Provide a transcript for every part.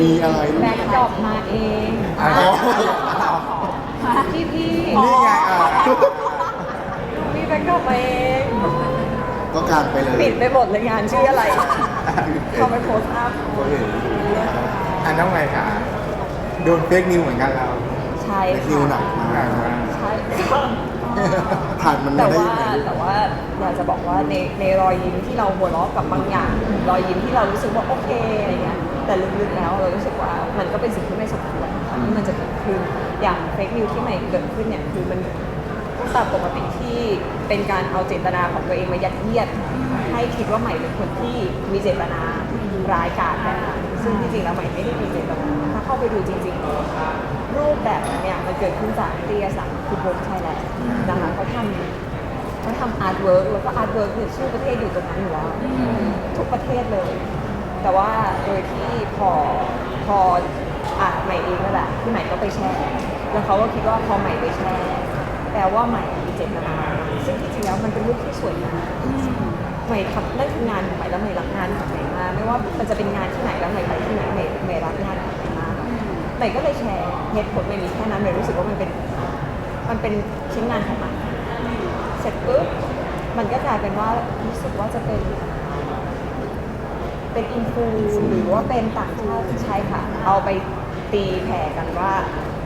มีอะไรแบ็คดรอปมาเองอ๋อ พี่พี่นี่ไงอะมีแบ็คดรอปมาเอง ก็การไปเลยปิดไปหมดเลยงานชื่ออะไรเขาไปโพสต์อัพก็เห็นอันน้องไงคะโดนเฟกนิวเหมือนกันเราใช่เฟกนิวหนัค่ะกมากใช่ผ่านมันแต่มาได้ว่ายังไงแต่ว่าอยากจะบอกว่าในในรอยยิ้มที่เราหัวเราะกับบางอย่าง รอยยิ้มที่เรารู้สึกว่าโอเคอะไรเงี้ย แต่ลึกๆแล้วเรารู้สึกว่ามันก็เป็นสิ่งที่ไม่สมควรค่ะที่มันจะเกิดขึ้นอย่างเฟกนิวที่ใหม่เกิดขึ้นเนี่ยคือมันตามปกติที่เป็นการเอาเจตนาของตัวเองมายัดเยียด ให้คิดว่าใหม่เป็นคนที่มีเจตนาร้ายกาจแบบนั้นซึ่งที่จริงแล้วใหม่ไม่ได้มีเจตนาถ้าเข้าไปดูจริงๆ รูปแบบนั้นเนี่ยมันเกิดขึ้นจากนิตยสารคือโบกใช่แหละนะคะเขาทำเขาทำอาร์ตเวิร์กแล้วก็อาร์ตเวิร์กเนี่ยชื่อประเทศอยู่ตรงนั้นอยู่แล้วทุกประเทศเลย แต่ว่าโดยที่พอพออะใหม่เองนั่นแหละที่ใหม่ก็ไปแชร์แล้วเขาก็คิดว่าพอใหม่ไปแชร์แปลว่าใหม่มีเจตนาซึ่งที่จริงแล้วมันเป็นรูปที่สวยงามใหม่ทำนั่นคืองานของใหม่แล้วใหม่รักงานของใหม่มากไม่ว่ามันจะเป็นงานที่ไหนแล้วใหม่ไปที่ไหนใหม่ใหม่รักงานของใหม่มากใหม่ก็เลยแชร์เหตุผลไม่มีแค่นั้นใหม่รู้สึกว่ามันเป็นมันเป็นชิ้นงานของใหม่เสร็จปุ๊บมันก็กลายเป็นว่ารู้สึกว่าจะเป็น เป็นอินฟูหรือว่าเป็นต่างชาติใช่ค่ะ เอาไปตีแผ่กันว่า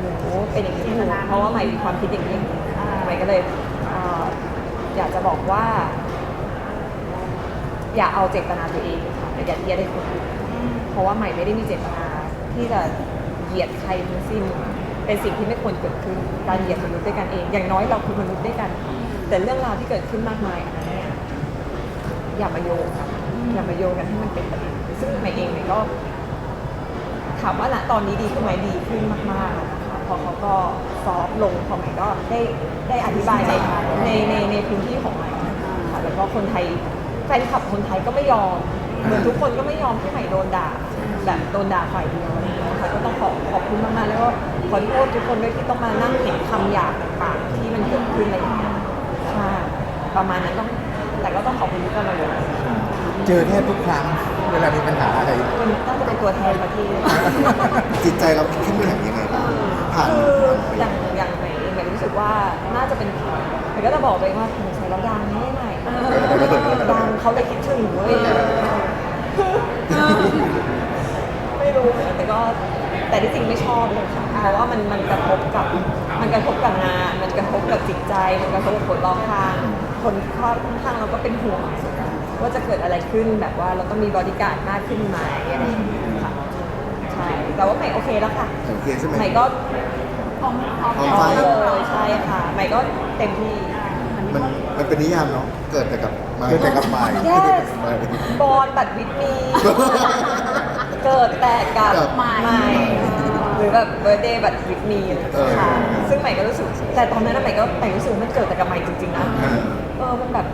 หนูเป็นอย่างนี้หนูเพราะว่าใหม่มีความคิดอย่างนี้ใหม่ก็เลยเอ่ออยากจะบอกว่า อย่าเอาเจตนาตัวเองค่ะไปยัดเยียดให้คนอื่นเพราะว่าใหม่ไม่ได้มีเจตนาที่จะเหยียดใครทั้งสิ้น เป็นสิ่งที่ไม่ควรเกิดขึ้นการเหยียดมนุษย์ด้วยกันเอง อย่างน้อยเราคือมนุษย์ด้วยกัน แต่เรื่องราวที่เกิดขึ้นมากมายอันนั้นเนี่ยอย่ามาโยงกัน อย่ามาโยงกันให้มันเป็นประเด็นซึ่งใหม่เองเนี่ยก็ถามว่าณตอนนี้ดีขึ้นไหมดีขึ้นมากๆแล้วนะคะพอเขาก็ซอฟต์ลงพอใหม่ก็ได้ได้อธิบายในในในในพื้นที่ของใหม่ค่ะแล้วก็คนไทยแฟนคลับคนไทยก็ไม่ยอมเหมือนทุกคนก็ไม่ยอมที่ใหม่โดนด่าแบบโดนด่าฝ่ายเดียวอะไรอย่างเงี้ยค่ะก็ต้องขอขอบคุณมากๆแล้วก็ขอโทษทุกคนด้วยที่ต้องมานั่งเห็นคำหยาบต่างๆที่มันเกิดขึ้นอะไรอย่างเงี้ยค่ะประมาณนั้นต้องแต่ก็ต้องขอบคุณทุกคนมาเลย เจอแทบทุกครั้งเวลามีปัญหาอะไรมันน่าจะเป็นตัวแทนประเทศจิตใจเราเข้มแข็งยังไงบ้างผ่านคืออย่างอย่างไหนไหนรู้สึกว่าน่าจะเป็นผีแต่ก็จะบอกไปว่าผมใช้แล้วดังแน่ไหนดังเขาเลยคิดถึงเว้ยไม่รู้แต่ก็แต่ที่จริงไม่ชอบเลยค่ะเพราะว่ามันมันกระทบกับมันกระทบกับงาน มันกระทบกับจิตใจ มันกระทบกับคนรอบข้าง คนข้างๆเราก็เป็นห่วง ว่าจะเกิดอะไรขึ้นแบบว่าเราต้องมีบริการดมากขึ้นไหมอะไรอย่างเงี้ยค่ะใช่แต่ว่าใหม่โอเคแล้วค่ะโอเคใช่ไหม ใหม่ก็พร้อมพร้อมพร้อมพไฟร้อมเลยใช่ค่ะใหม่ก็เต็มที่ มันมันเป็นนิยามเนาะเกิดแต่กับไม้เกิดแต่กับไม้ Yes ไม้บอลบัตรวิทมีเกิดแต่กับกับใหม่หรือแบบเบอร์เดย์บัตรวิทมีเออค่ะซึ่งใหม่ก็รู้สึกแต่ตอนนั้นน่ะใหม่ก็ใหม่รู้สึกว่ามันเกิดแต่กับใหม่จริงๆนะอ่าเออมันแบบ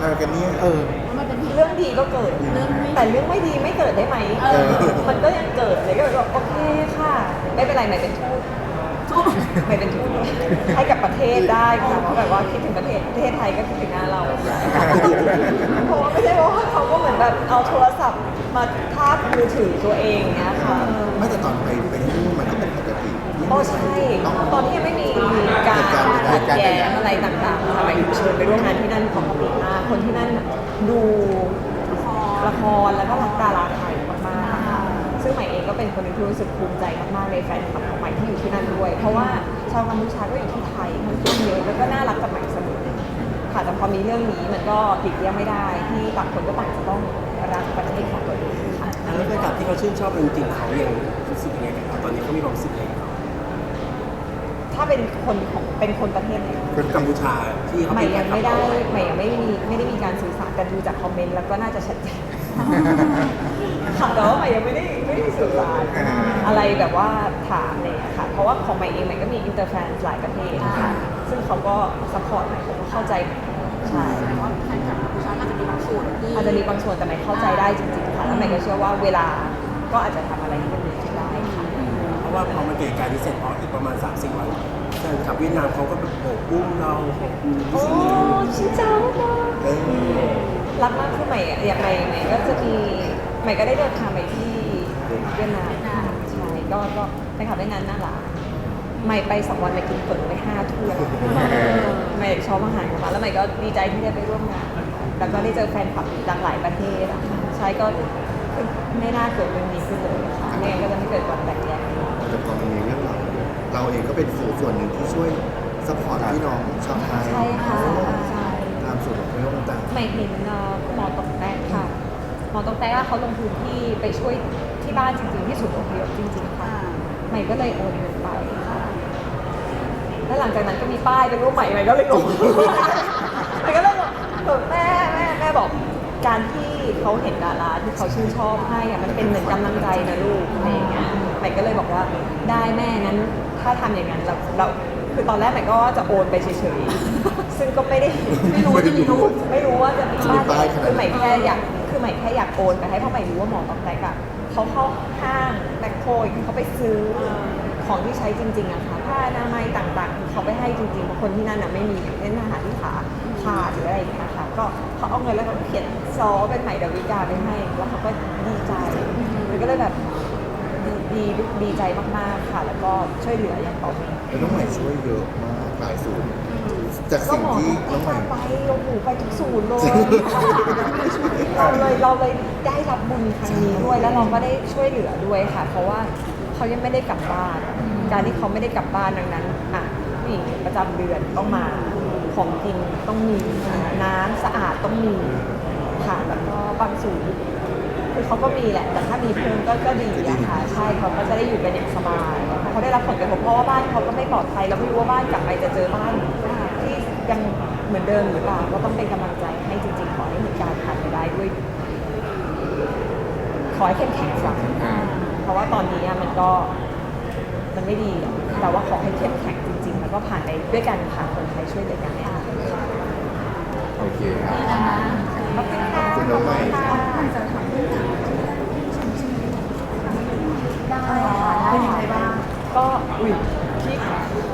อะไรกันเนี่ยเออ มันเป็นที่เรื่องดีก็เกิด เรื่องไม่ แต่เรื่องไม่ดีไม่เกิดได้ไหม เออ มันก็ยังเกิดเลยก็แบบว่าโอเคค่ะ ไม่เป็นไรใหม่เป็นทูตทุกไม่เป็นทูตให้กับประเทศได้ค่ะเพราะแบบว่าคิดถึงประเทศประเทศไทยก็คิดถึงหน้าเราเพราะว่าไม่ใช่ว่าเขาก็เหมือนแบบเอาโทรศัพท์มาทาบมือถือตัวเองเนี้ยค่ะไม่แต่ตอนไปไปที่นู่นมันก็เป็นปกติโอ้ใช่ตอนนี้ยังไม่มีการเหตุการณ์ขัดแย้งอะไรต่างๆค่ะหมายถึงเชิญไปร่วมงานที่นั่นของปกติมาก คนที่นั่นดูละครแล้วก็รักดาราไทยมากๆค่ะซึ่งใหม่เองก็เป็นคนหนึงที่รู้สึกภูมิใจมากๆในแฟนคลับของใหม่ที่อยู่ที่นั่นด้วย เพราะว่าชาวกัมพูชาก็อยู่ที่ไทยค่อนข้างเยอะแล้วก็น่ารักกับใหม่เสมอค่ะแต่พอมีเรื่องนี้มันก็หลีกเลี่ยงไม่ได้ที่ต่างคนก็ต่างจะต้องรักประเทศของตัวเองค่ะ แล้วแฟนคลับที่เขาชื่นชอบจริงๆเขายังรู้สึกยังไงกับเราตอนนี้เขามีความรู้สึกยังไงกับเรา ถ้าเป็นคนของเป็นคนประเทศไหนคนกัมพูชาที่เขาใหม่เป็นแฟยันงคลับไม่ได้เราใหม่ยังไม่มีไม่ได้มีการสื่อสารกันดูจากคอมเมนต์แล้วก็น่าจะชัดเจนค่ะแต่ว่าใหม่ยังไม่ได้ไม่ได้สื่อสารอ่าอะไรแบบว่าถามอะไรอย่างเลยค่ะ เพราะว่าของใหม่เองใหม่ก็มีอินเตอร์แฟนหลายประเทศค่ะซึ่งเขาก็ซัพพอร์ตใหม่เขาก็เข้าใจใช่แต่ว่าแฟนคลับกัมพูชาก็จะมีบางส่วนที่อาจจะมีบางส่วนแต่ใหม่เข้าใจได้จริงๆค่ะแล้วใหม่ก็เชื่อว่าเวลาก็อาจจะทำอะไรที่มันดี ว่าพอมันเกิดการที่เสร็จพออีกประมาณ3าสี่วันแฟนคลับเวียดนามเขาก็แบบโอบอุ้มเราขอบคุณที่โอ้สิ่งนี้ชิจ้ามากเออรักมากคือใหม่อะอย่างไรใหม่ก็จะมีใหม่ก็ได้เดินทางไปที่เวียดนามใก็ก็ไปขับได้งานน่ารักไม่ไปสองวันไปกินเปิดไปห้าถ้วยไม่ชอบอาหารของมาแล้วใหม่ก็ดีใจที่ได้ไปร่วมงานแล้วก็ได้เจอแฟนคลับจากหลายประเทศอะใช่ก็ไม่น่าเกิดเรื่องนี้ขึ้นเลยค่ะไม่งั้นก็จะไม่เกิดความแตกแยกแต่ พอมันมีเรื่องราวเราเองก็เป็นส่วนหนึ่งที่ช่วยสปอร์ตพี่น้องชาวไทยใช่ค่ะใช่ตามส่วนของพยพต่างใหม่เห็นเอ่อคุณหมอตกแต่ค่ะหมอตกแต่ว่าเขาลงพื้นที่ไปช่วยที่บ้านจริงๆที่ศูนย์อพยพจริงๆค่ะใหม่ก็เลยโอนเงินไปค่ะแล้วหลังจากนั้นก็มีป้ายเป็นรูปใหม่ใหม่ก็เลยลงใหม่ก็เลยบอกเออแม่แม่แม่บอก การที่เขาเห็นดาราที่เขาชื่นชอบให้อะมันเป็นเหมือนกำลังใจนะลูกอะไรอย่างเงี้ยใหม่ก็เลยบอกว่าได้แม่งั้นถ้าทำอย่างนั้นเราเราคือตอนแรกใหม่ก็จะโอนไปเฉยๆ ซึ่งก็ไม่ได้ๆไม่รู้จะมีรูปไม่รู้ว่าจะมีจะมีป้ายขนาดนั้นคือใหม่แค่อยากคือใหม่แค่อยากโอนไปให้เพราะใหม่รู้ว่าหมอตอกแตกอะเขาเข้าห้างแบคโคยเขาไปซื้อ ของที่ใช้จริงๆอะค่ะผ้าอนามัยต่างๆคือเขาไปให้จริงๆบางคนที่นั่นอะไม่มีอย่างเช่นอาหารที่ขาขาดหรืออะไรอย่างเงี้ยค่ะก็เขาเอาเงินแล้วเขาก็เขียนซอเป็นใหม่ดาวิกาไปให้ แล้วเขาก็ดีใจมันก็เลยแบบดีดีดีใจมากๆค่ะ แล้วก็ช่วยเหลืออย่างต่อเนื่องแล้วน้องใหม่ช่วยเยอะมากหลายศูนย์จากก็สิ่งหมอที่ต้น้อองงใหม่ ไปโอ้โหไปทุกศูนย์เลยเราเลยเราเลยได้รับบุญครั้งนี้ด้วยแล้วเราก็ได้ช่วยเหลือด้วยค่ะ เพราะว่า เขายังไม่ได้กลับบ้าน การที่เขาไม่ได้กลับบ้านดังนั้นอะผู้หญิงประจำเดือนต้องมาของกินต้องมีน้ำสะอาดต้องมีค่ะแล้วก็บางศูนย์คือเขาก็มีแหละ แต่ถ้ามีเพิ่มก็ก็ดีอะค่ะ ใช่เขาก็จะได้อยู่กันอย่างสบายเพราะเขาได้รับผลกระทบเพราะว่าบ้านเขาก็ไม่ปลอดภัยเราไม่รู้ว่าบ้านกลับไปจะเจอบ้านที่ยังเหมือนเดิมหรือเปล่าก็ต้องเป็นกำลังใจให้จริง ๆ ขอให้เหตุการณ์ผ่านไปได้ด้วย ขอให้เข้มแข็งค่ะอ่า เพราะว่าตอนนี้อะมันก็มันไม่ดีอะแต่ว่าขอให้เข้มแข็งจริง ๆ แล้วก็ผ่านไปด้วยกันค่ะคนไทยช่วยเหลือกันเนี่ยค่ะโอเคครับขอบคุณค่ะคุณน้องใหม่ได้ค่ะเป็นยังไงบ้างก็อุ้ยพี่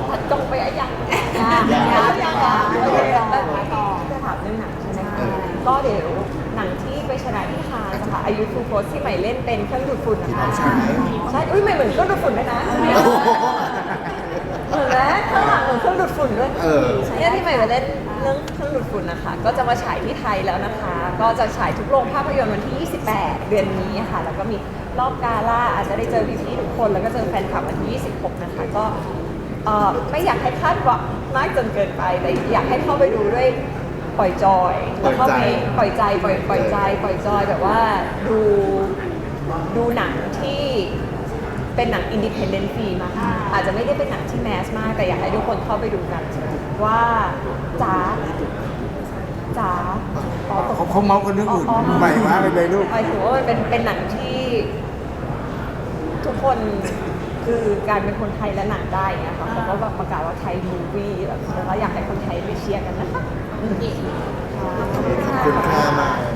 ตัดจงไปอะยังยังยังยังยังโอเคแล้วจะถามเรื่องหนังใช่ไหมคะเออก็เดี๋ยวหนังที่ไปชนะที่คานส์ ค่ะอายุฟูโฟสที่ใหม่เล่นเป็นเครื่องดูดฝุ่นนะคะใช่ใช่อุ้ยไม่เหมือนเครื่องดูดฝุ่นด้วยนะเหมือนไหมข้างหลังเหมือนเครื่องดูดฝุ่นด้วยเออ เนี่ยที่ใหม่มาเล่นเรื่องเครื่องดูดฝุ่นนะคะ ก็จะมาฉายที่ไทยแล้วนะคะ ก็จะฉายทุกโรงภาพยนตร์วันที่ 28 เดือนนี้ค่ะ แล้วก็มีรอบกาล่าอาจจะได้เจอพี่ๆทุกคนแล้วก็เจอแฟนคลับวันที่ 26 นะคะก็เอ่อไม่อยากให้คาดหวังมากจนเกินไปแต่อยากให้เข้าไปดูด้วยป ล่อยจอยแล้วเข้าไปปล่อยใจปล่อยปล่อยใจ ปล่อยจอยแบบว่าดูดูหนังที่เป็นหนังอินดิเพนเดนต์ฟิล์มอะค่ะอาจจะไม่ได้เป็นหนังที่แมสมาก แต่อยากให้ทุกคนเข้าไปดูกันว่าจ๋าจ๋าอ๋อตกเขาเขาเมาส์กันเรื่องอื่นอ๋อใหม่มากเลยลูกหมายถึงว่ามันเป็นเป็นหนังที่ ทุกคนคือการเป็นคนไทยและหนังได้อะค่ะเขาก็แบบประกาศว่าไทยมูวี่แบบแล้วก็อยากให้คนไทยไปเชียร์กันนะคะ ขอบคุณค่ะมา